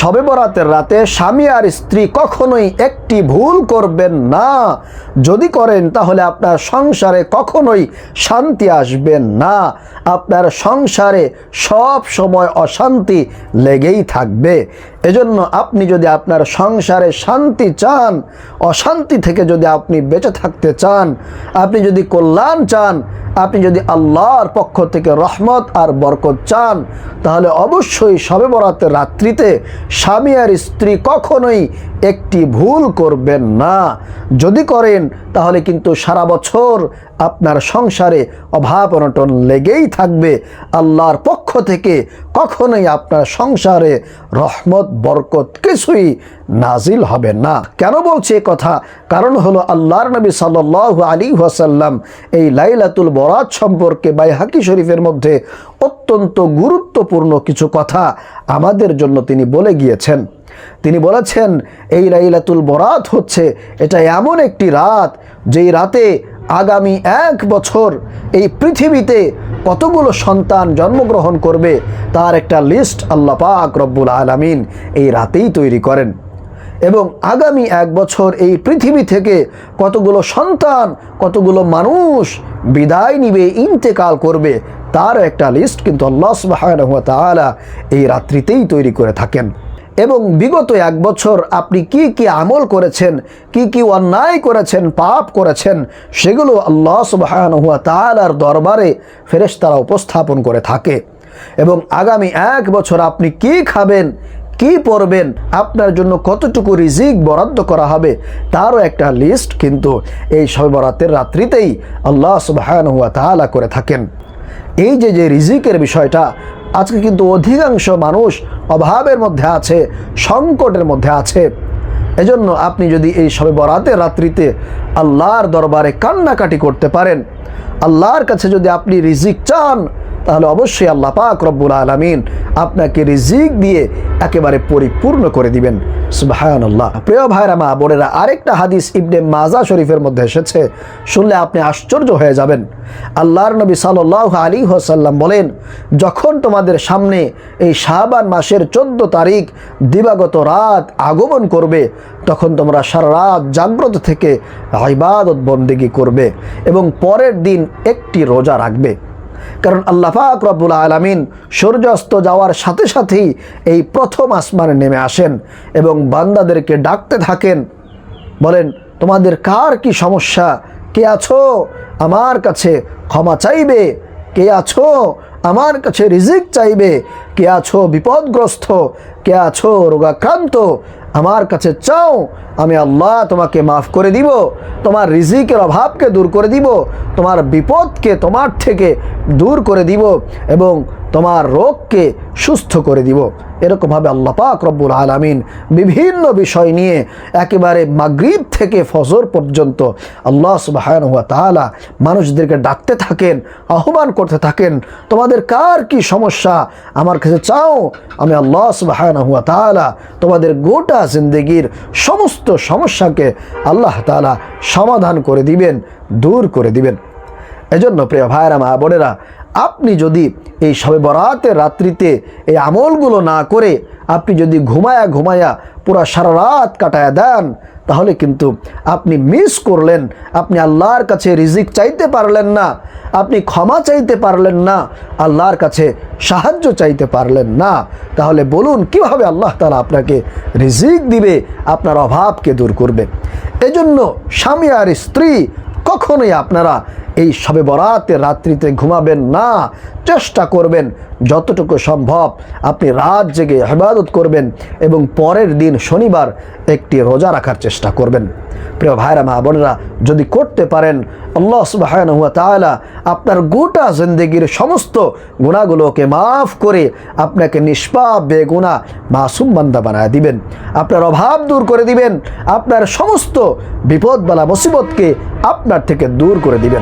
সবে বরাতের রাতে স্বামী আর স্ত্রী কখনোই একটি ভুল করবেন না। যদি করেন, তাহলে আপনার সংসারে কখনোই শান্তি আসবেন না। আপনার সংসারে সব সময় অশান্তি লেগেই থাকবে। এজন্য আপনি যদি আপনার সংসারে শান্তি চান, অশান্তি থেকে যদি আপনি বেঁচে থাকতে চান, আপনি যদি কল্যাণ চান আপনি যদি আল্লাহর পক্ষ থেকে রহমত আর বরকত চান, তাহলে অবশ্যই সবে বরাতের রাত্রিতে স্বামী আর স্ত্রী কখনোই একটি ভুল করবেন না। যদি করেন, তাহলে কিন্তু সারা বছর আপনার সংসারে অভাব অনটন লেগেই থাকবে। আল্লাহর পক্ষ থেকে কখনোই আপনার সংসারে রহমত, বরকত কিছুই নাজিল হবে না। কেন বলছে কথা? কারণ হলো আল্লাহর নবী সাল্লাহ আলী ওয়াসাল্লাম এই লাইলাতুল বরাত সম্পর্কে বাইহাকি শরীফের মধ্যে অত্যন্ত গুরুত্বপূর্ণ কিছু কথা আমাদের জন্য তিনি বলে গিয়েছেন। তিনি বলেছেন, এই লাইলাতুল বরাত হচ্ছে, এটা এমন একটি রাত, যেই রাতে আগামী এক বছর এই পৃথিবীতে কতগুলো সন্তান জন্মগ্রহণ করবে তার একটা লিস্ট আল্লাহ পাক রব্বুল আলামিন এই রাতেই তৈরি করেন। এবং আগামী এক বছর এই পৃথিবী থেকে কতগুলো সন্তান, কতগুলো মানুষ বিদায় নিবে, ইন্তেকাল করবে তার একটা লিস্ট কিন্তু আল্লাহ তাআলা এই রাত্রিতেই তৈরি করে থাকেন। এবং বিগত এক বছর আপনি কি কি আমল করেছেন, কি কি অন্যায় করেছেন, পাপ করেছেন, সেগুলো আল্লাহ সুবহানাহু ওয়া তালার দরবারে ফেরেশতারা উপস্থাপন করে থাকে। এবং আগামী এক বছর আপনি কি খাবেন, কি পড়বেন আপনার জন্য কতটুকু রিজিক বরাদ্দ করা হবে, তারও একটা লিস্ট কিন্তু এই শবে বরাতের রাত্রিতেই আল্লাহ সুবহানাহু ওয়া তাআলা করে থাকেন। এই যে যে রিজিকের বিষয়টা, আজকে কিন্তু অধিকাংশ মানুষ অভাবের মধ্যে আছে, সংকটের মধ্যে আছে। এজন্য আপনি যদি এই সবে বরাতে রাত্রিতে আল্লাহর দরবারে কান্নাকাটি করতে পারেন, আল্লাহর কাছে যদি আপনি রিজিক চান তাহলে অবশ্যই আল্লাহ পাক রব্বুল আলমিন আপনাকে রিজিক দিয়ে একেবারে পরিপূর্ণ করে দিবেন। আল্লাহ প্রিয় ভাইরা, মা বোনেরা, আরেকটা হাদিস ইবনে মাজা শরীফের মধ্যে এসেছে। শুনলে আপনি আশ্চর্য হয়ে যাবেন। আল্লাহর নবী সাল্লাহ আলী হোসাল্লাম বলেন, যখন তোমাদের সামনে এই শাহবান মাসের চোদ্দ তারিখ দিবাগত রাত আগমন করবে, তখন তোমরা সারা রাত জাগ্রত থেকে ইবাদত বন্দেগি করবে এবং পরের দিন একটি রোজা রাখবে। কারণ আল্লাহ পাক রব্বুল আলমিন সূর্যাস্ত যাওয়ার সাথে সাথেই এই প্রথম আসমানে নেমে আসেন এবং বান্দাদেরকে ডাকতে থাকেন। বলেন, তোমাদের কার কি সমস্যা? কে আছো? আমার কাছে ক্ষমা চাইবে? কে আছো? আমার কাছে রিজিক চাইবে? কে আছো বিপদগ্রস্ত? কে আছো রোগাক্রান্ত? আমার কাছে চাও, আমি আল্লাহ তোমাকে মাফ করে দিব, তোমার রিজিকের অভাবকে দূর করে দিব, তোমার বিপদকে তোমার থেকে দূর করে দিব এবং তোমার রোগকে সুস্থ করে দিব। এরকমভাবে আল্লাহ পাক রব্বুল আলমিন বিভিন্ন বিষয় নিয়ে একেবারে মাগরিব থেকে ফজর পর্যন্ত আল্লাহ সুবাহান হুয়া তালা মানুষদেরকে ডাকতে থাকেন, আহ্বান করতে থাকেন, তোমাদের কার কি সমস্যা? আমার কাছে চাও, আমি আল্লাহ সুবাহান হুয়া তালা তোমাদের গোটা জিন্দগির সমস্ত সমস্যাকে আল্লাহ তালা সমাধান করে দিবেন, দূর করে দিবেন। এজন্য প্রিয় ভাইয়েরা, মা বোনেরা, আপনি যদি এই সবে বরাতের রাত্রিতে এই আমলগুলো না করে আপনি যদি ঘুমায়া ঘুমায়া পুরা সারা রাত কাটায়া দেন, তাহলে কিন্তু আপনি মিস করলেন, আপনি আল্লাহর কাছে রিজিক চাইতে পারলেন না, আপনি ক্ষমা চাইতে পারলেন না, আল্লাহর কাছে সাহায্য চাইতে পারলেন না, তাহলে বলুন কীভাবে আল্লাহ তালা আপনাকে রিজিক দিবে, আপনার অভাবকে দূর করবে। এজন্য স্বামী আর স্ত্রী কখনোই আপনারা এই সবে বরাতের রাত্রিতে ঘুমাবেন না, চেষ্টা করবেন যতটুকু সম্ভব। আপনি রাত জেগে হেবাদত করবেন এবং পরের দিন শনিবার একটি রোজা রাখার চেষ্টা করবেন। প্রিয় ভাইরা, মা বোনেরা, যদি করতে পারেন, আল্লাহ তালা আপনার গোটা জিন্দগির সমস্ত গুণাগুলোকে মাফ করে আপনাকে নিষ্পাপ বেগুনা মাসুম বান্দা বানায় দিবেন। আপনার অভাব দূর করে দিবেন, আপনার সমস্ত বিপদ বালা মুসিবতকে আপনার থেকে দূর করে দিবেন।